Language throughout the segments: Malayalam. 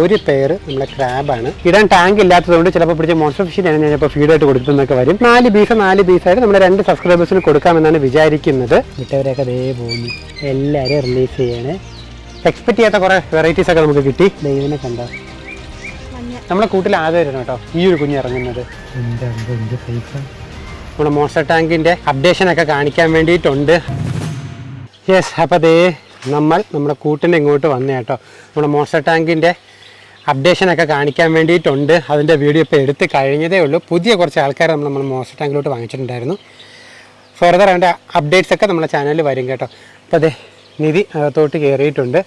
ഒരു പേര് നമ്മുടെ ക്രാബാണ് ഇടാൻ ടാങ്ക് ഇല്ലാത്തതുകൊണ്ട് ചിലപ്പോൾ പിടിച്ച മോൺസ്റ്റർ ഫിഷിനാണ് ഞാൻ ഇപ്പോൾ ഫീഡായിട്ട് കൊടുക്കുന്നൊക്കെ വരും. നാല് ബീഫ് നാല് ബീഫായിട്ട് നമ്മുടെ രണ്ട് സബ്സ്ക്രൈബേഴ്സിന് കൊടുക്കാമെന്നാണ് വിചാരിക്കുന്നത്. വിട്ടവരെയൊക്കെ അതേ പോകുന്നു എല്ലാവരും റിലീസ് ചെയ്യണേ. എക്സ്പെക്ട് ചെയ്യാത്ത കുറേ വെറൈറ്റീസ് ഒക്കെ നമുക്ക് കിട്ടി. ദൈവനെ കണ്ടോ? നമ്മളെ കൂട്ടിൽ ആദ്യമായിരുന്നു കേട്ടോ. ഈ ഒരു കുഞ്ഞ് ഇറങ്ങുന്നത്. നമ്മുടെ മോൺസ്റ്റർ അപ്ഡേഷൻ ഒക്കെ കാണിക്കാൻ വേണ്ടിയിട്ടുണ്ട്. യെസ് അപ്പോൾ അതേ നമ്മൾ നമ്മുടെ കൂട്ടിന്റെ ഇങ്ങോട്ട് വന്നേ കേട്ടോ. നമ്മുടെ മോൺസ്റ്റർ ടാങ്കിന്റെ അപ്ഡേഷനൊക്കെ കാണിക്കാൻ വേണ്ടിയിട്ടുണ്ട്. അതിന്റെ വീഡിയോ ഇപ്പോൾ എടുത്ത് കഴിഞ്ഞതേ ഉള്ളൂ. പുതിയ കുറച്ച് ആൾക്കാർ നമ്മൾ നമ്മൾ ടാങ്കിലോട്ട് വാങ്ങിച്ചിട്ടുണ്ടായിരുന്നു. ഫർദർ അതിന്റെ അപ്ഡേറ്റ്സ് ഒക്കെ നമ്മുടെ ചാനലിൽ വരും കേട്ടോ. അപ്പോൾ അതെ നിധി അകത്തോട്ട് കയറിയിട്ടുണ്ട്.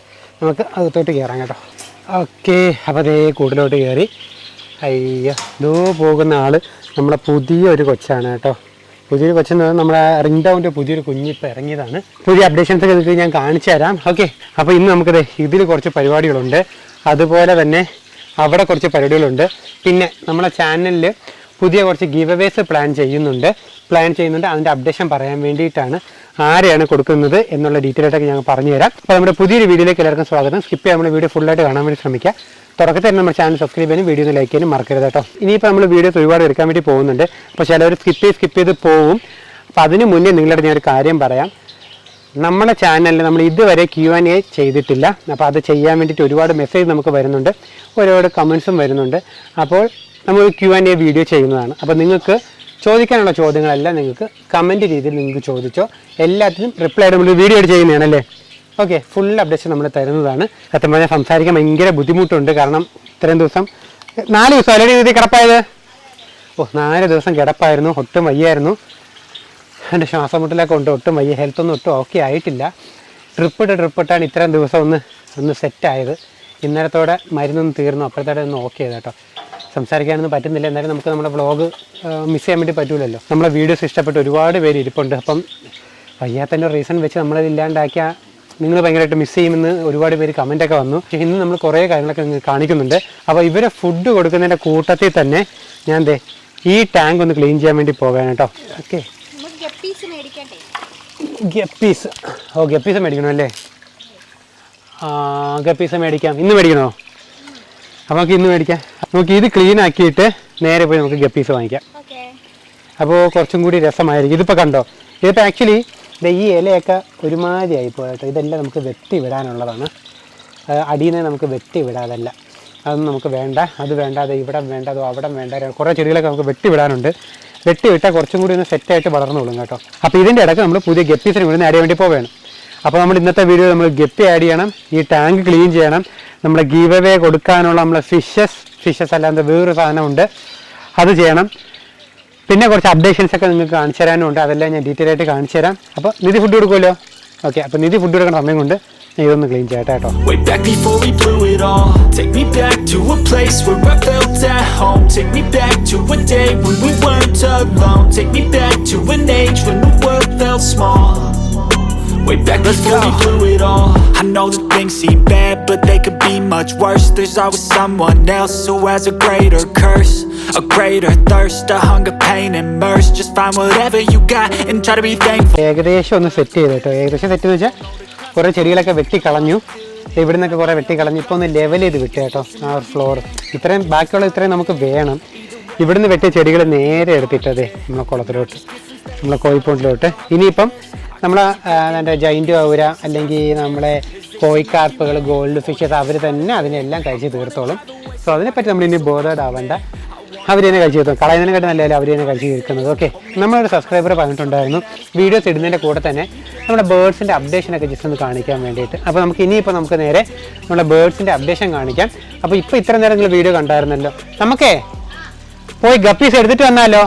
നമുക്ക് അകത്തോട്ട് കയറാം കേട്ടോ. ഓക്കെ അപ്പോൾ അതേ കൂടുതലോട്ട് കയറി. അയ്യോ ഇതോ പോകുന്ന ആൾ നമ്മളെ പുതിയൊരു കൊച്ചാണ് കേട്ടോ. പുതിയൊരു കൊച്ചെന്ന് പറഞ്ഞാൽ നമ്മുടെ റിംഗ് ഡൗണിന്റെ പുതിയൊരു കുഞ്ഞിപ്പോൾ ഇറങ്ങിയതാണ്. പുതിയ അപ്ഡേഷൻസ് ഒക്കെ ഞാൻ കാണിച്ചു തരാം. ഓക്കെ അപ്പോൾ ഇന്ന് നമുക്കത് ഇതിൽ കുറച്ച് പരിപാടികളുണ്ട്. അതുപോലെ തന്നെ അവിടെ കുറച്ച് പരിപാടികളുണ്ട്. പിന്നെ നമ്മുടെ ചാനലിൽ പുതിയ കുറച്ച് ഗീവ് പ്ലാൻ ചെയ്യുന്നുണ്ട്. പ്ലാൻ ചെയ്യുന്നുണ്ട്. അതിന്റെ അപ്ഡേഷൻ പറയാൻ വേണ്ടിയിട്ടാണ് ആരെയാണ് കൊടുക്കുന്നത് എന്നുള്ള ഡീറ്റെയിൽ ആയിട്ടൊക്കെ ഞങ്ങൾ പറഞ്ഞു തരാം. അപ്പോൾ നമ്മുടെ പുതിയൊരു വീഡിയോയിലേക്ക് എല്ലാവർക്കും സ്വാഗതം. സ്കിപ്പ് ചെയ്യാൻ നമ്മുടെ വീഡിയോ ഫുള്ളായിട്ട് കാണാൻ വേണ്ടി ശ്രമിക്കുക. തുടക്കത്തിൽ തന്നെ നമ്മുടെ ചാനൽ സബ്സ്ക്രൈബ് ചെയ്യാനും വീഡിയോ ലൈക്ക് ചെയ്യാനും മറക്കരുത് കേട്ടോ. ഇനിയിപ്പോൾ നമ്മൾ വീഡിയോസ് ഒരുപാട് എടുക്കാൻ വേണ്ടി പോകുന്നുണ്ട്. അപ്പോൾ ചിലവർ സ്കിപ്പ് ചെയ്ത് സ്കിപ്പ് ചെയ്ത് പോവും. അപ്പോൾ അതിന് മുന്നേ നിങ്ങളുടെ ഞാനൊരു കാര്യം പറയാം. നമ്മുടെ ചാനലിൽ നമ്മൾ ഇതുവരെ ക്യു ആൻഡ് എ ചെയ്തിട്ടില്ല. അപ്പോൾ അത് ചെയ്യാൻ വേണ്ടിയിട്ട് ഒരുപാട് മെസ്സേജ് നമുക്ക് വരുന്നുണ്ട്. ഒരുപാട് കമൻസും വരുന്നുണ്ട്. അപ്പോൾ നമ്മൾ ക്യു ആൻഡ് എ വീഡിയോ ചെയ്യുന്നതാണ്. അപ്പോൾ നിങ്ങൾക്ക് ചോദിക്കാനുള്ള ചോദ്യങ്ങളെല്ലാം നിങ്ങൾക്ക് കമന്റ് രീതിയിൽ നിങ്ങൾക്ക് ചോദിച്ചോ. എല്ലാത്തിനും റിപ്ലൈ ആയിട്ട് നമ്മൾ വീഡിയോ എടുത്ത് ചെയ്യുന്നതാണല്ലേ? ഓക്കെ ഫുൾ അപ്ഡേഷൻ നമ്മൾ തരുന്നതാണ്. സത്യം പറഞ്ഞാൽ സംസാരിക്കാൻ ഭയങ്കര ബുദ്ധിമുട്ടുണ്ട്. കാരണം ഇത്രയും ദിവസം നാല് ദിവസം അല്ലേ കിടപ്പായത്? ഓ നാല് ദിവസം കിടപ്പായിരുന്നു. ഒട്ടും വയ്യായിരുന്നു. എന്റെ ശ്വാസം മുട്ടലൊക്കെ ഉണ്ട്. ഒട്ടും വയ്യ. ഹെൽത്ത് ഒന്നും ഒട്ടും ഓക്കെ ആയിട്ടില്ല. ട്രിപ്പ് ഇട്ട് ട്രിപ്പ് ഇട്ടാണ് ഇത്രയും ദിവസം ഒന്ന് ഒന്ന് സെറ്റായത് ഇന്നലത്തോടെ മരുന്നൊന്ന് തീർന്നു. അപ്പോഴത്തോടെ ഒന്ന് ഓക്കെ ചെയ്ത് കേട്ടോ. സംസാരിക്കാനൊന്നും പറ്റുന്നില്ല. എന്നാലും നമുക്ക് നമ്മുടെ വ്ളോഗ് മിസ് ചെയ്യാൻ വേണ്ടി പറ്റൂലല്ലോ. നമ്മളെ വീഡിയോസ് ഇഷ്ടപ്പെട്ട് ഒരുപാട് പേര് ഇരിപ്പുണ്ട്. അപ്പം വയ്യാത്തതിന്റെ റീസൺ വെച്ച് നമ്മളത് ഇല്ലാണ്ടാക്കിയ നിങ്ങൾ ഭയങ്കരമായിട്ട് മിസ് ചെയ്യുമെന്ന് ഒരുപാട് പേര് കമന്റൊക്കെ വന്നു. ഇന്ന് നമ്മൾ കുറേ കാര്യങ്ങളൊക്കെ നിങ്ങൾ കാണിക്കുന്നുണ്ട്. അപ്പോൾ ഇവരെ ഫുഡ് കൊടുക്കുന്നതിന്റെ കൂട്ടത്തിൽ തന്നെ ഞാൻ ദേ ഈ ടാങ്ക് ഒന്ന് ക്ലീൻ ചെയ്യാൻ വേണ്ടി പോകാൻ കേട്ടോ. ഓക്കെ ഗപ്പീസ് മേടിക്കണ്ടേ? ഗപ്പീസ്. ഓ ഗപ്പീസ് മേടിക്കണം അല്ലേ? ഗപ്പീസ് മേടിക്കാം. ഇന്ന് മേടിക്കണോ? അപ്പോൾ നമുക്ക് ഇന്ന് മേടിക്കാം. നമുക്ക് ഇത് ക്ലീൻ ആക്കിയിട്ട് നേരെ പോയി നമുക്ക് ഗപ്പീസ് വാങ്ങിക്കാം. അപ്പോൾ കുറച്ചും കൂടി രസമായിരിക്കും. ഇതിപ്പോൾ കണ്ടോ? ഇതിപ്പോൾ ആക്ച്വലി ഈ ഇലയൊക്കെ ഒരുമാതിരി ആയിപ്പോയി കേട്ടോ. ഇതെല്ലാം നമുക്ക് വെട്ടി വിടാനുള്ളതാണ്. അടിയിൽ നമുക്ക് വെട്ടി വിടാതല്ല. അതൊന്നും നമുക്ക് വേണ്ട. അത് വേണ്ട അത് ഇവിടെ വേണ്ട അത് അവിടെ വേണ്ട. കുറേ ചെടികളൊക്കെ നമുക്ക് വെട്ടി വിടാനുണ്ട്. വെട്ടി വിട്ടാൽ കുറച്ചും കൂടി ഒന്ന് സെറ്റായിട്ട് വളർന്നോളും കേട്ടോ. അപ്പോൾ ഇതിന്റെ ഇടയ്ക്ക് നമ്മൾ പുതിയ ഗപ്പീസിന് കൂടി ആഡ് വേണ്ടി പോവുകയാണ്. അപ്പോൾ നമ്മൾ ഇന്നത്തെ വീഡിയോ നമ്മൾ ഗപ്പി ആഡ് ചെയ്യണം ഈ ടാങ്ക് ക്ലീൻ ചെയ്യണം നമ്മളെ ഗീവ് അവേ കൊടുക്കാനുള്ള നമ്മളെ ഫിഷസ് ഫിഷസ് അല്ലാതെ വേറൊരു സാധനമുണ്ട്. അത് ചെയ്യണം. പിന്നെ കുറച്ച് അപ്ഡേഷൻസ് ഒക്കെ നിങ്ങൾക്ക് കാണിച്ചു തരാനുണ്ട്. അതെല്ലാം ഞാൻ ഡീറ്റെയിൽ ആയിട്ട് കാണിച്ചു തരാം. അപ്പോൾ നിധി ഫുഡ് കൊടുക്കുമല്ലോ? ഓക്കെ അപ്പോൾ നിധി ഫുഡ് കൊടുക്കേണ്ട സമയം കൊണ്ട് ഞാൻ ഇതൊന്ന് ക്ലീൻ ചെയ്യട്ടെ കേട്ടോ Way back before we blew it all Take me back to a place where I felt at home Take me back to a day when we weren't alone Take me back to an age when the world felt small Way back before we blew it all I know that things seem bad but they could be much worse There's always someone else who has a greater curse A greater thirst, a hunger, pain and mercy Just find whatever you got and try to be thankful ഏകദേശം ഒന്ന് സെറ്റ് ചെയ്ത് കേട്ടോ ഏകദേശം സെറ്റ് എന്ന് വെച്ചാൽ കുറേ ചെടികളൊക്കെ വെട്ടിക്കളഞ്ഞു ഇവിടെ നിന്നൊക്കെ കുറേ വെട്ടിക്കളഞ്ഞു ഇപ്പോൾ ഒന്ന് ലെവൽ ചെയ്ത് വിട്ടു കേട്ടോ ആ ഒരു ഫ്ലോർ ഇത്രയും ബാക്കിയുള്ള ഇത്രയും നമുക്ക് വേണം. ഇവിടുന്ന് വെട്ടിയ ചെടികൾ നേരെ എടുത്തിട്ടതേ നമ്മളെ കുളത്തിലോട്ട് നമ്മളെ കോഴിപ്പോണ്ടിലോട്ട് ഇനിയിപ്പം നമ്മൾ എന്റെ ജൈന്റ് ഔര അല്ലെങ്കിൽ നമ്മളെ കോഴിക്കാർപ്പുകൾ ഗോൾഡ് ഫിഷസ് അവർ തന്നെ അതിനെല്ലാം കഴിച്ച് തീർത്തോളും. സോ അതിനെപ്പറ്റി നമ്മൾ ഇനി ബോധേഡാവേണ്ട അവർ തന്നെ കഴിച്ച് കളയുന്നതിനെ കളയുന്നതിനെക്കാട്ടി നല്ലതല്ല അവർ തന്നെ കഴിച്ചു തീർക്കുന്നത് ഓക്കെ നമ്മളൊരു സബ്സ്ക്രൈബർ പറഞ്ഞിട്ടുണ്ടായിരുന്നു. വീഡിയോസ് ഇടുന്നതിന്റെ കൂടെ തന്നെ നമ്മുടെ ബേഡ്സിന്റെ അപ്ഡേഷനൊക്കെ ജസ്റ്റ് ഒന്ന് കാണിക്കാൻ വേണ്ടിയിട്ട്. അപ്പോൾ നമുക്ക് ഇനിയിപ്പോൾ നമുക്ക് നേരെ നമ്മുടെ ബേഡ്സിന്റെ അപ്ഡേഷൻ കാണിക്കാം. അപ്പോൾ ഇപ്പോൾ ഇത്ര നേരം നിങ്ങൾ വീഡിയോ കണ്ടായിരുന്നല്ലോ. നമുക്കേ പോയി ഗപ്പീസ് എടുത്തിട്ട് വന്നാലോ?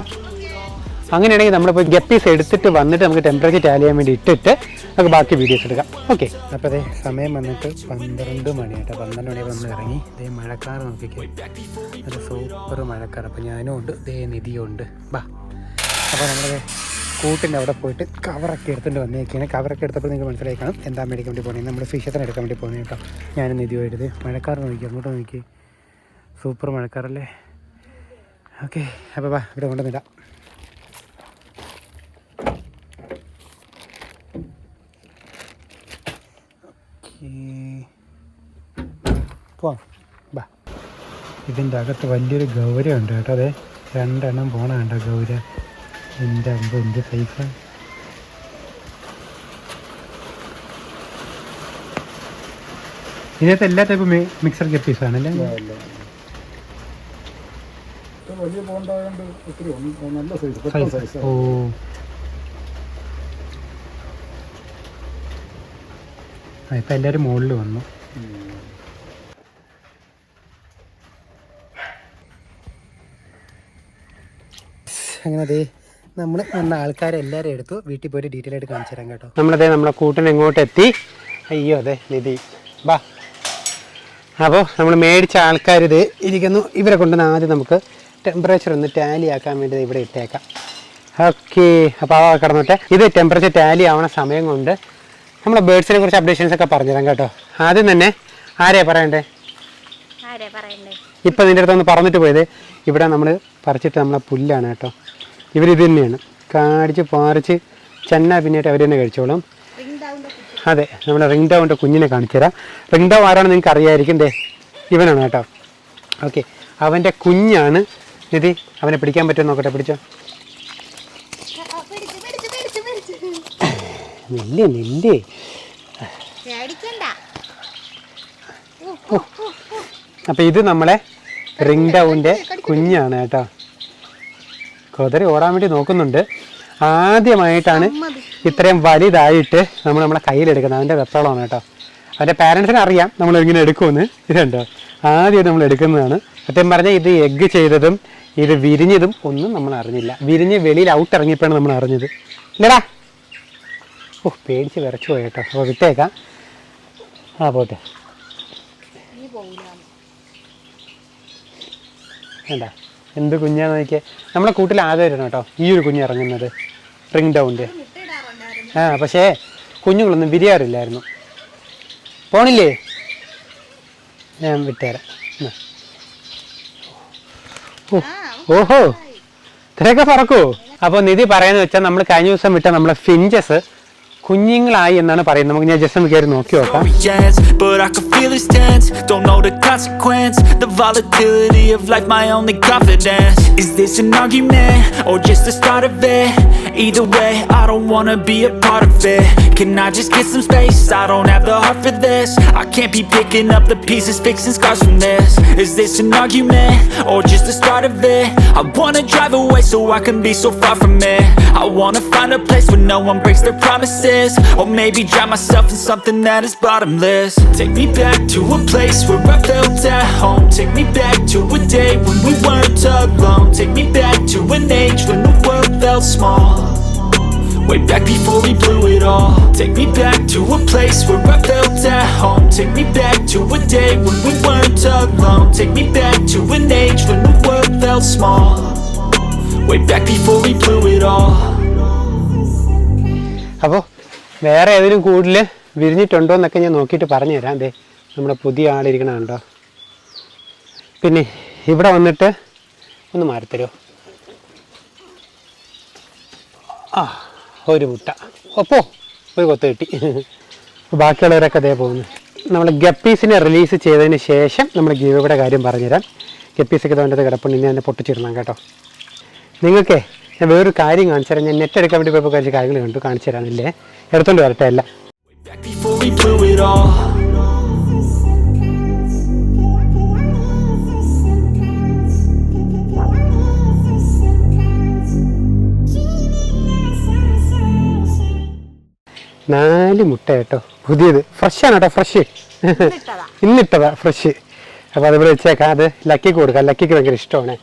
അങ്ങനെയാണെങ്കിൽ നമ്മളിപ്പോൾ ഗപ്പീസ് എടുത്തിട്ട് വന്നിട്ട് നമുക്ക് ടെമ്പറേച്ചർ ടാലി ചെയ്യാൻ വേണ്ടി ഇട്ടിട്ട് നമുക്ക് ബാക്കി വീഡിയോസ് എടുക്കാം. ഓക്കെ അപ്പോൾ അതേ സമയം വന്നിട്ട് പന്ത്രണ്ട് മണി കേട്ടോ പന്ത്രണ്ട് മണി നമ്മൾ ഇറങ്ങി. ഇതേ മഴക്കാർ നോക്കിക്കേ. അത് സൂപ്പർ മഴക്കാർ അപ്പോൾ ഞാനും ഉണ്ട്. ഇതേ നിധിയും ഉണ്ട്. ബാ. അപ്പോൾ നമ്മുടെ കൂട്ടിന്റെ അവിടെ പോയിട്ട് കവറൊക്കെ എടുത്തുകൊണ്ട് വന്നേക്കാണ്. കവറൊക്കെ എടുത്തപ്പോൾ നിങ്ങൾക്ക് മനസ്സിലായി കാണും എന്താ മേടിക്കാൻ വേണ്ടി പോകുന്നത്. നമ്മൾ ഫിഷത്തിന് എടുക്കാൻ വേണ്ടി പോകുന്നത് കേട്ടോ. നിധിയുമായിട്ട് പോയിട്ട് മഴക്കാർ നോക്കി. അങ്ങോട്ട് നോക്കി. സൂപ്പർ മഴക്കാറല്ലേ? ഓക്കെ അപ്പോൾ വാ ഇവിടെ കൊണ്ടുവന്നിടാം. ഓക്കെ പോവാം ബാ. ഇതിന്റെ അകത്ത് വലിയൊരു ഗൗര ഉണ്ട് കേട്ടോ. അതെ രണ്ടെണ്ണം പോണ കണ്ട ഗൗര? എന്റെ അമ്പ് എന്ത് സൈസ്. ഇതിനകത്ത് എല്ലാ ടൈപ്പ് മിക്സർ ഗപ്പീസ് ആണല്ലേ വലിയ ഒത്തിരി നല്ല സൈസ് ഓ. ഇപ്പം എല്ലാവരും മുകളിൽ വന്നു. അങ്ങനെ അതെ നമ്മൾ വന്ന ആൾക്കാരെല്ലാവരും എടുത്തു വീട്ടിൽ പോയിട്ട് ഡീറ്റെയിൽ ആയിട്ട് കാണിച്ചു തരാം കേട്ടോ. നമ്മളതേ നമ്മളെ കൂട്ടിന് ഇങ്ങോട്ട് എത്തി. അയ്യോ അതെ നിധി. വാ. അപ്പോൾ നമ്മൾ മേടിച്ച ആൾക്കാർ ഇത് ഇരിക്കുന്നു. ഇവരെ കൊണ്ടുവന്ന് ആദ്യം നമുക്ക് ടെമ്പറേച്ചർ ഒന്ന് ടാലി ആക്കാൻ വേണ്ടി ഇവിടെ ഇട്ടേക്കാം. ഓക്കെ അപ്പോൾ ആ കിടന്നിട്ട്. ഇത് ടെമ്പറേച്ചർ ടാലി ആവണ സമയം കൊണ്ട് നമ്മളെ ബേർഡ്സിനെ കുറിച്ച് അപ്ഡേഷൻസ് ഒക്കെ പറഞ്ഞുതരാം കേട്ടോ. ആദ്യം തന്നെ ആരെയാ പറയണ്ടേ? ആരാ പറയണ്ടേ? ഇപ്പം നിന്റെ അടുത്തൊന്ന് പറഞ്ഞിട്ട് പോയത് ഇവിടെ നമ്മൾ പറിച്ചിട്ട് നമ്മളെ പുല്ലാണ് കേട്ടോ. ഇവരിത് തന്നെയാണ്. കാടിച്ച് പാറിച്ച് ചെന്ന പിന്നീട് അവർ തന്നെ കഴിച്ചോളും. അതെ നമ്മുടെ റിംഗ് ഡൗണിന്റെ കുഞ്ഞിനെ കാണിച്ചു തരാം റിംഗ് ഡൗൺ ആരാണെന്ന് നിങ്ങൾക്ക് അറിയായിരിക്കും ദേ ഇവനാണ് കേട്ടോ. ഓക്കെ അവന്റെ കുഞ്ഞാണ്. നിധി അവനെ പിടിക്കാൻ പറ്റുമോ നോക്കട്ടെ പിടിച്ചു പിടിച്ചു പിടിച്ചു പിടിച്ചു നെല്ലേ നെല്ലേ. അപ്പൊ ഇത് നമ്മളെ റിംഗ് ഡൗണിന്റെ കുഞ്ഞാണ് കേട്ടോ. കുതിര ഓടാൻ വേണ്ടി നോക്കുന്നുണ്ട്. ആദ്യമായിട്ടാണ് ഇത്രയും വലുതായിട്ട് നമ്മൾ നമ്മളെ കയ്യിലെടുക്കുന്നത്. അവന്റെ വെപ്പളമാണ് കേട്ടോ. അവന്റെ പാരൻസിന് അറിയാം നമ്മൾ ഇങ്ങനെ എടുക്കുമെന്ന്. ഇതുണ്ടോ ആദ്യം നമ്മൾ എടുക്കുന്നതാണ്. സത്യം പറഞ്ഞാൽ ഇത് എഗ്ഗ് ചെയ്തതും ഇത് വിരിഞ്ഞതും ഒന്നും നമ്മൾ അറിഞ്ഞില്ല. വിരിഞ്ഞ് വെളിയിൽ ഔട്ട് ഇറങ്ങിയപ്പോഴാണ് നമ്മൾ അറിഞ്ഞത്. ഇല്ലടാ. ഓ പേടിച്ച് വിറച്ചു പോയി കേട്ടോ അപ്പോൾ വിട്ടേക്കാം. ആ പോട്ടെ. വേണ്ട. എന്ത് കുഞ്ഞാന്ന് നോക്കിയേ. നമ്മളെ കൂട്ടിൽ ആദ്യമായിരുന്നു കേട്ടോ. ഈ ഒരു കുഞ്ഞ് ഇറങ്ങുന്നത്. റിംഗ് മുട്ടയിടാറുണ്ടായിരുന്നു ആ പക്ഷേ കുഞ്ഞുങ്ങളൊന്നും വിരിയാറില്ലായിരുന്നു. പോണില്ലേ? ഞാൻ വിട്ടുതരാം ഓഹോ. ഇത്രയൊക്കെ പറക്കൂ. അപ്പോൾ നിധി പറയുന്നത് വെച്ചാൽ നമ്മൾ കഴിഞ്ഞ ദിവസം വിട്ട നമ്മളെ ഫിഞ്ചസ് കുഞ്ഞുങ്ങളായി എന്നാണ് പറയുന്നത് നമുക്ക് ഞാൻ ജസ്റ്റ് ഒന്ന് കയറി നോക്കി നോക്കാം story ends, but I can feel it's tense. Don't know the consequence, the volatility of life, my only confidence. Is this an argument or just the start of it? Either way, I don't wanna be a part of it. Can I just get some space? I don't have the heart for this. I can't be picking up the pieces, fixing scars from this. Is this an argument or just the start of it? I wanna drive away so I can be so far from it. I wanna find a place where no one breaks their promises. risk Or maybe drown myself in something that is bottomless. Take me back to a place where I felt at home. Take me back to a day when we weren't alone. Take me back to an age when the world felt small. Way back before we blew it all. Take me back to a place where I felt at home. Take me back to a day when we weren't alone. Take me back to an age when the world felt small. Way back before we blew it all. How വേറെ ഏതെങ്കിലും കൂടുതൽ വിരിഞ്ഞിട്ടുണ്ടോ എന്നൊക്കെ ഞാൻ നോക്കിയിട്ട് പറഞ്ഞു തരാം. അതെ നമ്മുടെ പുതിയ ആളിരിക്കണുണ്ടോ പിന്നെ ഇവിടെ വന്നിട്ട് ഒന്ന് മാറിത്തരുമോ ആ ഒരു മുട്ട. ഒപ്പോ ഒരു കൊത്ത് കിട്ടി. ബാക്കിയുള്ളവരൊക്കെ അതേ പോകുന്നു. നമ്മൾ ഗപ്പീസിനെ റിലീസ് ചെയ്തതിന് ശേഷം നമ്മൾ ഗീവയുടെ കാര്യം പറഞ്ഞുതരാം ഗപ്പീസൊക്കെ തോന്നിയത് കിടപ്പുണ്ട്. ഇനി തന്നെ പൊട്ടിച്ചിടണം കേട്ടോ. നിങ്ങൾക്ക് ഞാൻ വേറൊരു കാര്യം കാണിച്ചു തരാം. ഞാൻ നെറ്റ് എടുക്കാൻ വേണ്ടി പോയപ്പോൾ കുറച്ച് കാര്യങ്ങൾ കണ്ടു. കാണിച്ചു തരാനില്ലേ എടുത്തോണ്ട് വരട്ടെ അല്ല. നാല് മുട്ട കേട്ടോ. പുതിയത്. ഫ്രഷ് ആണ് കേട്ടോ ഫ്രഷ്. ഇന്നിട്ടതാ. ഫ്രഷ് അപ്പോൾ അതുപോലെ വെച്ചേക്കാം. അത് ലക്കിക്ക് കൊടുക്കാം. ലക്കിക്ക് ഭയങ്കര ഇഷ്ടമാണ്.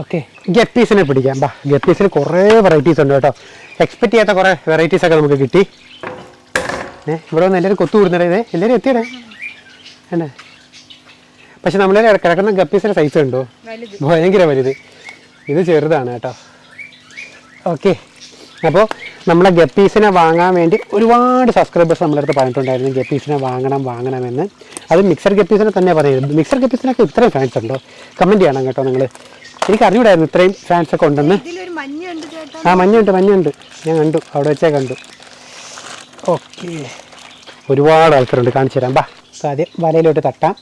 ഓക്കെ ഗപ്പീസിനെ പിടിക്കാം. ബാ ഗപ്പീസിന് കുറേ വെറൈറ്റീസ് ഉണ്ട് കേട്ടോ. എക്സ്പെക്ട് ചെയ്യാത്ത കുറേ വെറൈറ്റീസ് ഒക്കെ നമുക്ക് കിട്ടി. ഏ ഇവിടെ വന്ന് എല്ലാവരും കൊത്തു കൂടുന്നിടേ ഇതേ എല്ലാവരും എത്തിയടേ. അല്ലേ? പക്ഷെ നമ്മളെ കിടക്കുന്ന ഗപ്പീസിന്റെ സൈസ് ഉണ്ടോ ഭയങ്കര വലുത്. ഇത് ചെറുതാണ് കേട്ടോ. ഓക്കെ അപ്പോൾ നമ്മളെ ഗപ്പീസിനെ വാങ്ങാൻ വേണ്ടി ഒരുപാട് സബ്സ്ക്രൈബേഴ്സ് നമ്മളെ അടുത്ത് പറഞ്ഞിട്ടുണ്ടായിരുന്നു. ഗപ്പീസിനെ വാങ്ങണം വാങ്ങണമെന്ന്. അത് മിക്സർ ഗപ്പീസിനെ തന്നെ പറയുന്നത്. മിക്സർ ഗപ്പീസിനൊക്കെ ഇത്രയും ഫാൻസ് ഉണ്ടോ? കമന്റ് ചെയ്യണം കേട്ടോ നിങ്ങൾ എനിക്ക് അറിഞ്ഞൂടായിരുന്നു ഇത്രയും ഫാൻസ് ഒക്കെ ഉണ്ടെന്ന്. ആ മഞ്ഞുണ്ട് മഞ്ഞുണ്ട്. ഞാൻ കണ്ടു. അവിടെ വെച്ചേ കണ്ടു. ഓക്കെ. ഒരുപാട് ആൾക്കാരുണ്ട്. കാണിച്ചു തരാം. ബാ അപ്പോൾ ആദ്യം വലയിലോട്ട് തട്ടാം.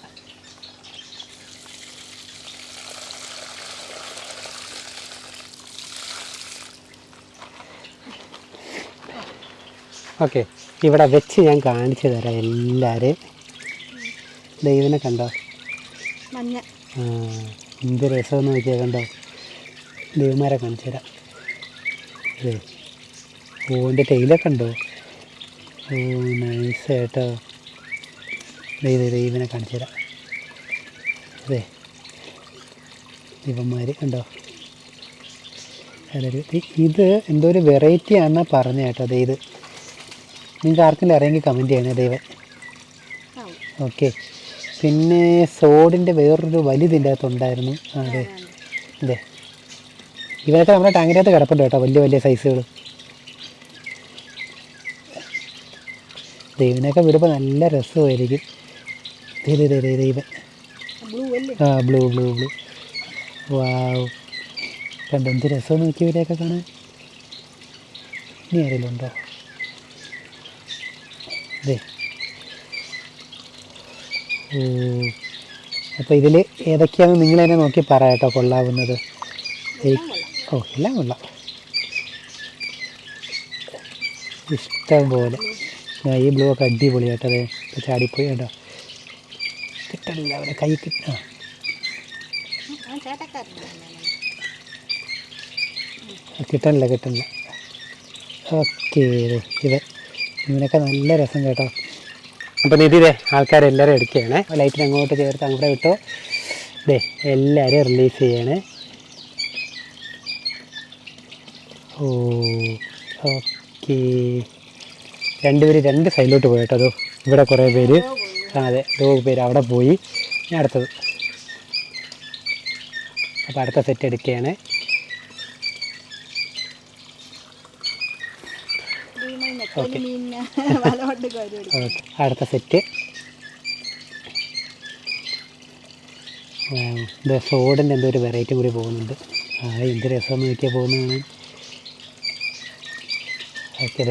ഓക്കെ. ഇവിടെ വെച്ച് ഞാൻ കാണിച്ചു തരാം എല്ലാവരെയും ദൈവനെ കണ്ടോ? മഞ്ഞ. ആ, എന്ത് രസമെന്ന് നോക്കിയാൽ കണ്ടോ? ദൈവന്മാരെ കാണിച്ചു തരാം. ഇത് ഓന്റെ തേയിലൊക്കെ ഉണ്ടോ ഓ നൈസായിട്ടോ ദൈവ ദൈവനെ കാണിച്ചു തരാം. അതെ ഇവന്മാർ കണ്ടോ? അതൊരു ഇത് എന്തോ ഒരു വെറൈറ്റി ആണെന്നാണ് പറഞ്ഞ കേട്ടോ അതെ ഇത്. നിങ്ങൾക്ക് ആർക്കെങ്കിലും അറിയെങ്കിൽ കമന്റ് ചെയ്യണേ ദൈവം. ഓക്കെ പിന്നെ സോഡിന്റെ വേറൊരു വലുതിന്റെ അകത്തുണ്ടായിരുന്നു അതെ. അതെ ഇവരൊക്കെ നമ്മുടെ ടാങ്കിനകത്ത് കിടപ്പുണ്ട് കേട്ടോ വലിയ വലിയ സൈസുകൾ ദൈവനൊക്കെ വിടുമ്പോൾ നല്ല രസമായിരിക്കും. ദൈവം ആ ബ്ലൂ ബ്ലൂ ബ്ലൂ. വാവ്. കണ്ടോ എന്ത് രസം നോക്കി ഇവരെയൊക്കെ കാണാൻ. ഇനി ആരെങ്കിലും ഉണ്ടോ? അപ്പോൾ ഇതിൽ ഏതൊക്കെയാണ് നിങ്ങൾ തന്നെ നോക്കി പറയാട്ടോ കേട്ടോ കൊള്ളാവുന്നത് ഓ എല്ലാം കൊള്ളാം. ഇഷ്ടം പോലെ. ഈ ബ്ലൂ ഒക്കെ അടിപൊളി കേട്ടോ അതെ ചാടിപ്പോയി കേട്ടോ കിട്ടണില്ല അവരെ കൈ കിട്ട കിട്ടണില്ല കിട്ടണില്ല. ഓക്കേ ഇത്. ഇവനൊക്കെ നല്ല രസം കേട്ടോ. അപ്പം നിധിതേ ആൾക്കാരെല്ലാവരും എടുക്കുകയാണ്. ലൈറ്റിന് അങ്ങോട്ട് ചേർത്ത് അങ്ങോട്ട് വിട്ടു ദേ എല്ലാവരും റിലീസ് ചെയ്യാണ്. ഓ ഓക്കെ രണ്ടുപേര് രണ്ട് സൈഡിലോട്ട് പോയി കേട്ടോ. അതോ ഇവിടെ കുറേ പേര്. ആ അതെ ദോ പേര് അവിടെ പോയി. ഞാൻ അടുത്തത്. അപ്പോൾ അടുത്ത സെറ്റ് എടുക്കുകയാണ്. ഈ അടുത്ത സെറ്റ്. ഇത് സോഡിന്റെ എന്തോ ഒരു വെറൈറ്റി കൂടി പോകുന്നുണ്ട്. ആ എന്ത് രസം നോക്കിയാൽ പോകുന്നതാണ് ഓക്കെ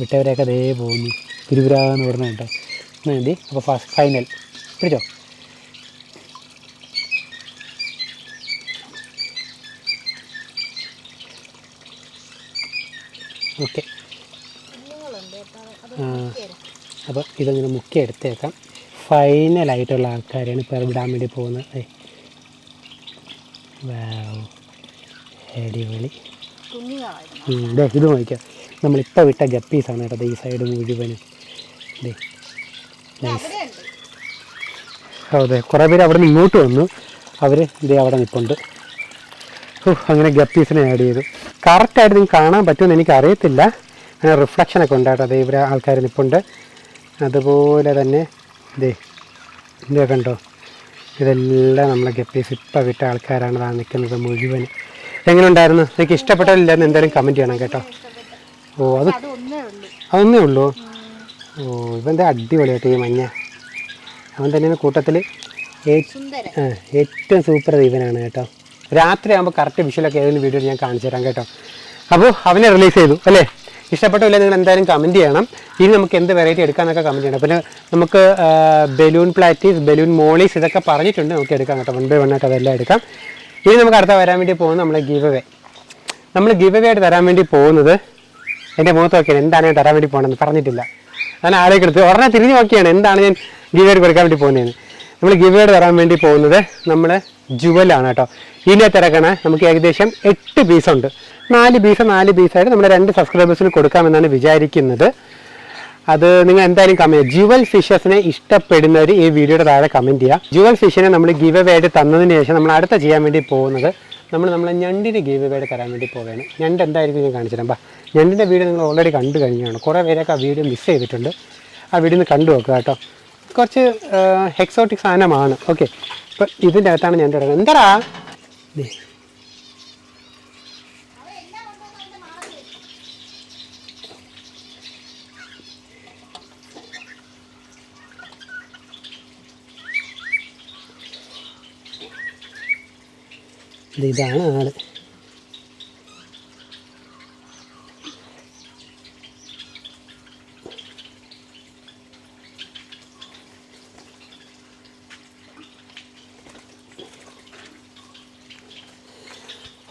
വിട്ടവരെയൊക്കെ അതേ പോകുന്നു. ഗുരുപുരാന്ന് പറഞ്ഞ കേട്ടോ. മതി അപ്പോൾ ഫസ്റ്റ് ഫൈനൽ പിടിച്ചോ? ഓക്കെ കുഞ്ഞുങ്ങളുണ്ട് കേട്ടോ അത് ആ. മുക്കിയത്. അപ്പോൾ ഇതങ്ങനെ മുക്കി എടുത്തേക്കാം. ഫൈനലായിട്ടുള്ള ആൾക്കാരാണ് ഇപ്പോൾ ഇടാൻ വേണ്ടി പോകുന്നത്. അടിപൊളി. ഇത് നോക്കാം നമ്മളിപ്പോൾ വിട്ട ഗപ്പീസാണ് കേട്ടോ ദേ ഈ സൈഡ് മുഴുവനും. അതെ കുറേ പേര് അവിടെ നിന്ന് ഇങ്ങോട്ട് വന്നു. അവർ ഇതേ അവിടെ നിൽപ്പുണ്ട് ഓ അങ്ങനെ ഗപ്പീസിനെ ആഡ് ചെയ്തു. കറക്റ്റായിട്ട് നിങ്ങൾക്ക് കാണാൻ പറ്റുമെന്ന് എനിക്ക് അറിയത്തില്ല അങ്ങനെ റിഫ്ലക്ഷനൊക്കെ ഉണ്ട് കേട്ടോ അതേ ഇവരെ ആൾക്കാർ നിൽപ്പുണ്ട് അതുപോലെ തന്നെ ഇതേ ഇതേ കണ്ടോ? ഇതെല്ലാം നമ്മളെ ഗപ്പീസ് ഇപ്പം വിട്ട ആൾക്കാരാണ് താ നിൽക്കുന്നത് മുഴുവൻ. എങ്ങനെ ഉണ്ടായിരുന്നു? എനിക്ക് ഇഷ്ടപ്പെട്ടില്ലാന്ന് എന്തായാലും കമന്റ് ചെയ്യണം കേട്ടോ. ഓ അത് അതൊന്നേ ഉള്ളൂ? ഓ ഇവന്റെ അടിപൊളിയായിട്ട് ഈ മഞ്ഞ. അവൻ തന്നെയാണ് കൂട്ടത്തിൽ ഏറ്റവും സൂപ്പർ ഇവനാണ് കേട്ടോ. രാത്രി ആകുമ്പോൾ കറക്റ്റ് വിഷയിലൊക്കെ ഏതെങ്കിലും വീഡിയോ ഞാൻ കാണിച്ചു തരാം കേട്ടോ. അപ്പോൾ അവനെ റിലീസ് ചെയ്തു അല്ലേ? ഇഷ്ടപ്പെട്ടില്ല നിങ്ങൾ എന്തായാലും കമന്റ് ചെയ്യണം. ഇനി നമുക്ക് എന്ത് വെറൈറ്റി എടുക്കാമെന്നൊക്കെ കമന്റ് ചെയ്യണം. പിന്നെ നമുക്ക് ബലൂൺ പ്ലാറ്റീസ് ബലൂൺ മോളീസ് ഇതൊക്കെ പറഞ്ഞിട്ടുണ്ട്. നമുക്ക് എടുക്കാം കേട്ടോ. വൺ ബൈ വൺ ആയിട്ട് അതെല്ലാം എടുക്കാം. ഇനി നമുക്ക് അടുത്ത വരാൻ വേണ്ടി പോകുന്നത് നമ്മളെ ഗീവ് അവേ നമ്മൾ ഗീവ് അവേ ആയിട്ട് തരാൻ വേണ്ടി പോകുന്നത് എന്റെ മുഖത്ത് നോക്കിയാണ് എന്താണ് തരാൻ വേണ്ടി പോകണമെന്ന് പറഞ്ഞിട്ടില്ല. ഞാൻ ആളേക്ക് എടുത്ത് ഉടനെ തിരിഞ്ഞ് നോക്കിയാണ് എന്താണ് ഞാൻ ഗീവ് കൊടുക്കാൻ വേണ്ടി പോകുന്നതെന്ന്. നമ്മൾ ഗീവ് തരാൻ വേണ്ടി പോകുന്നത് നമ്മൾ ജുവലാണ് കേട്ടോ. ഇതിനെ തിരക്കണ നമുക്ക് ഏകദേശം എട്ട് പീസുണ്ട് നാല് പീസ് നാല് പീസായിട്ട് നമ്മുടെ രണ്ട് സബ്സ്ക്രൈബേഴ്സിന് കൊടുക്കാമെന്നാണ് വിചാരിക്കുന്നത്. അത് നിങ്ങൾ എന്തായാലും കമന്റ് ജുവൽ ഫിഷസിനെ ഇഷ്ടപ്പെടുന്നവർ ഈ വീഡിയോയുടെ താഴെ കമന്റ് ചെയ്യുക ജുവൽ ഫിഷിനെ നമ്മൾ ഗീവ് അവേ ആയിട്ട് തന്നതിന് ശേഷം നമ്മൾ അടുത്ത ചെയ്യാൻ വേണ്ടി പോകുന്നത് നമ്മൾ നമ്മളെ ഞണ്ടിന് ഗീവ് അവേ തരാൻ വേണ്ടി പോവുകയാണ്. ഞണ്ട് എന്തായിരിക്കും ഞാൻ കാണിച്ചു തരാം. ഞണ്ടിന്റെ വീഡിയോ നിങ്ങൾ ഓൾറെഡി കണ്ടു കഴിഞ്ഞാണ്. കുറേ പേരൊക്കെ ആ വീഡിയോ മിസ് ചെയ്തിട്ടുണ്ട്. ആ വീഡിയോ ഒന്ന് കണ്ടു നോക്കുക കേട്ടോ. കുറച്ച് എക്സോട്ടിക് സാധനമാണ്. ഓക്കെ ഇപ്പം ഇതിന്റെ അകത്താണ് ഞാൻ തുടങ്ങുന്നത് എന്താടാ? ഇതാണ് ആൾ.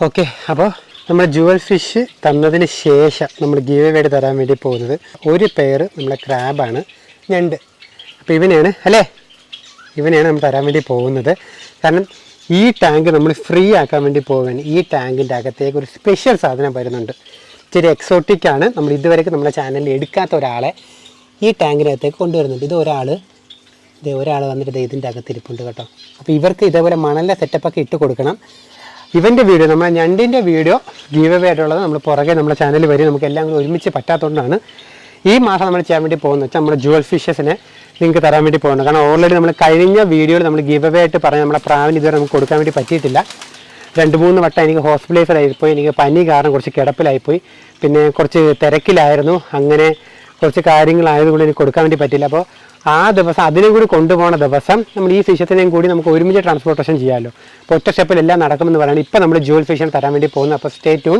ഓക്കെ അപ്പോൾ നമ്മൾ ജുവൽ ഫിഷ് തന്നതിന് ശേഷം നമ്മൾ ഗീവ് വേണ്ടി തരാൻ വേണ്ടി പോകുന്നത് ഒരു പെയർ നമ്മളെ ക്രാബാണ് ഞണ്ട്. അപ്പോൾ ഇവനെയാണ് അല്ലേ? ഇവനെയാണ് നമ്മൾ തരാൻ വേണ്ടി പോകുന്നത്. കാരണം ഈ ടാങ്ക് നമ്മൾ ഫ്രീ ആക്കാൻ വേണ്ടി പോവുകയാണ് ഈ ടാങ്കിന്റെ അകത്തേക്ക് ഒരു സ്പെഷ്യൽ സാധനം വരുന്നുണ്ട്. ഇച്ചിരി എക്സോട്ടിക് ആണ്. നമ്മൾ ഇതുവരെയൊക്കെ നമ്മുടെ ചാനലിൽ എടുക്കാത്ത ഒരാളെ ഈ ടാങ്കിനകത്തേക്ക് കൊണ്ടുവരുന്നുണ്ട്. ഇത് ഒരാൾ ഇതേ ഒരാൾ വന്നിട്ട് ഇതിന്റെ അകത്തിരിപ്പുണ്ട് കേട്ടോ. അപ്പോൾ ഇവർക്ക് ഇതേപോലെ മണലിന്റെ സെറ്റപ്പൊക്കെ ഇട്ട് കൊടുക്കണം. ഇവന്റെ വീഡിയോ നമ്മളെ ഞണ്ടിന്റെ വീഡിയോ ഗീവ് അവേ ആയിട്ടുള്ളത് നമ്മൾ പുറകെ നമ്മുടെ ചാനൽ വരും. നമുക്ക് എല്ലാം കൂടി ഒരുമിച്ച് പറ്റാത്തതുകൊണ്ടാണ് ഈ മാസം നമ്മൾ ചെയ്യാൻ വേണ്ടി പോകുന്നത്. വെച്ചാൽ നമ്മുടെ ജുവൽ ഫിഷസിനെ നിങ്ങൾക്ക് തരാൻ വേണ്ടി പോകുന്നത്. കാരണം ഓൾറെഡി നമ്മൾ കഴിഞ്ഞ വീഡിയോയിൽ നമ്മൾ ഗീവ് അവേ ആയിട്ട് പറഞ്ഞ നമ്മുടെ പ്രാവിന് ഇതുവരെ നമുക്ക് കൊടുക്കാൻ വേണ്ടി പറ്റിയിട്ടില്ല. രണ്ട് മൂന്ന് വട്ടം എനിക്ക് ഹോസ്പിറ്റലൈസറായിപ്പോയി എനിക്ക് പനി കാരണം കുറച്ച് കിടപ്പിലായിപ്പോയി. പിന്നെ കുറച്ച് തിരക്കിലായിരുന്നു. അങ്ങനെ കുറച്ച് കാര്യങ്ങളായതുകൊണ്ട് എനിക്ക് കൊടുക്കാൻ വേണ്ടി പറ്റില്ല അപ്പോൾ ആ ദിവസം അതിനും കൂടി കൊണ്ടുപോകുന്ന ദിവസം നമ്മൾ ഈ ഫിഷത്തിനെയും കൂടി നമുക്ക് ഒരുമിച്ച് ട്രാൻസ്പോർട്ടേഷൻ ചെയ്യാമല്ലോ അപ്പോൾ ഒറ്റ സ്റ്റെപ്പിൽ എല്ലാം നടക്കുമെന്ന് പറയുന്നത് ഇപ്പോൾ നമ്മൾ ജുവൽ ഫിഷിനെ തരാൻ വേണ്ടി പോകുന്നു. അപ്പോൾ സ്റ്റേ ടൂൺ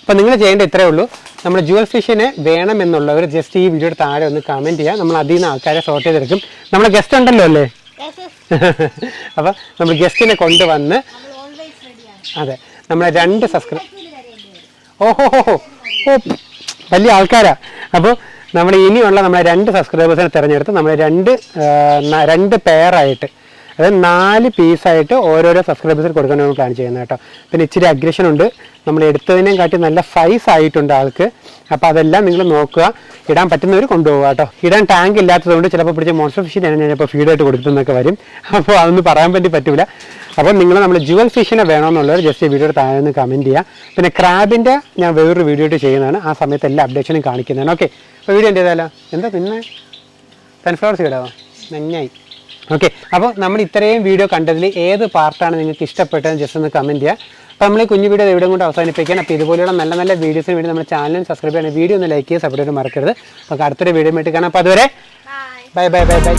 അപ്പോൾ നിങ്ങൾ ചെയ്യേണ്ട ഇത്രയേ ഉള്ളൂ. നമ്മൾ ജുവൽ ഫിഷിനെ വേണമെന്നുള്ളവർ ജസ്റ്റ് ഈ വീഡിയോയുടെ താഴെ ഒന്ന് കമന്റ് ചെയ്യുക. നമ്മൾ അതിൽ നിന്ന് ആൾക്കാരെ സോർട്ട് ചെയ്തെടുക്കും. നമ്മളെ ഗസ്റ്റ് ഉണ്ടല്ലോ അല്ലേ? അപ്പോൾ നമ്മൾ ഗസ്റ്റിനെ കൊണ്ടുവന്ന് അതെ നമ്മളെ രണ്ട് സബ്സ്ക്രൈബ് ഓഹോ ഹോ ഹോ. ഓ വലിയ ആൾക്കാരാണ് അപ്പോൾ നമ്മൾ ഇനിയുള്ള നമ്മളെ രണ്ട് സബ്സ്ക്രൈബേഴ്സിനെ തിരഞ്ഞെടുത്ത് നമ്മൾ രണ്ട് രണ്ട് പെയറായിട്ട് അതായത് നാല് പീസായിട്ട് ഓരോരോ സബ്സ്ക്രൈബേഴ്സിന് കൊടുക്കാനാണ് പ്ലാൻ ചെയ്യുന്നത് കേട്ടോ. പിന്നെ ഇച്ചിരി അഗ്രഷൻ ഉണ്ട്. നമ്മൾ എടുത്തതിനേയും കാട്ടി നല്ല സൈസ് ആയിട്ടുണ്ട് ആൾക്ക്. അപ്പോൾ അതെല്ലാം നിങ്ങൾ നോക്കുക. ഇടാൻ പറ്റുന്നവർ കൊണ്ടുപോകുക കേട്ടോ. ഇടാൻ ടാങ്ക് ഇല്ലാത്തതുകൊണ്ട് ചിലപ്പോൾ പിടിച്ച മോൺസ്റ്റർ ഫിഷിനാണ് ഞാനിപ്പോൾ ഫീഡായിട്ട് കൊടുക്കുന്നൊക്കെ വരും. അപ്പോൾ അതൊന്നും പറയാൻ വേണ്ടി പറ്റില്ല അപ്പോൾ നിങ്ങൾ നമ്മൾ ജുവൽ ഫിഷിനെ വേണമെന്നുള്ളവർ ജസ്റ്റ് ഈ വീഡിയോയുടെ താഴെ നിന്ന് കമന്റ് ചെയ്യുക പിന്നെ ക്രാബിന്റെ ഞാൻ വേറൊരു വീഡിയോ ഇട്ട് ചെയ്യുന്നതാണ്. ആ സമയത്ത് എല്ലാ അപ്ഡേഷനും കാണിക്കുന്നതാണ്. ഓക്കെ അപ്പോൾ വീഡിയോ എന്റെ ഏതായാലും എന്താ പിന്നെ സൺഫ്ലവർസ് ഇടാവോ? നന്നായി. ഓക്കെ അപ്പോൾ നമ്മൾ ഇത്രയും വീഡിയോ കണ്ടതിൽ ഏത് പാർട്ടാണ് നിങ്ങൾക്ക് ഇഷ്ടപ്പെട്ടതെന്ന് ജസ്റ്റ് ഒന്ന് കമന്റ് ചെയ്യുക അപ്പോൾ നമ്മൾ കുഞ്ഞു വീഡിയോ ഇവിടെ കൊണ്ട് അവസാനിപ്പിക്കാൻ അപ്പോൾ ഇതുപോലെയുള്ള നല്ല നല്ല വീഡിയോസിന് വേണ്ടി നമ്മുടെ ചാനലും സബ്സ്ക്രൈബ് ചെയ്യണം വീഡിയോ ഒന്ന് ലൈക്ക് ചെയ്യുക സപ്പോർട്ട് മറക്കരുത്. അപ്പോൾ അടുത്തൊരു വീഡിയോ ആയിട്ട് കാണാം. അപ്പോൾ അതുവരെ ബൈ ബൈ ബൈ ബൈ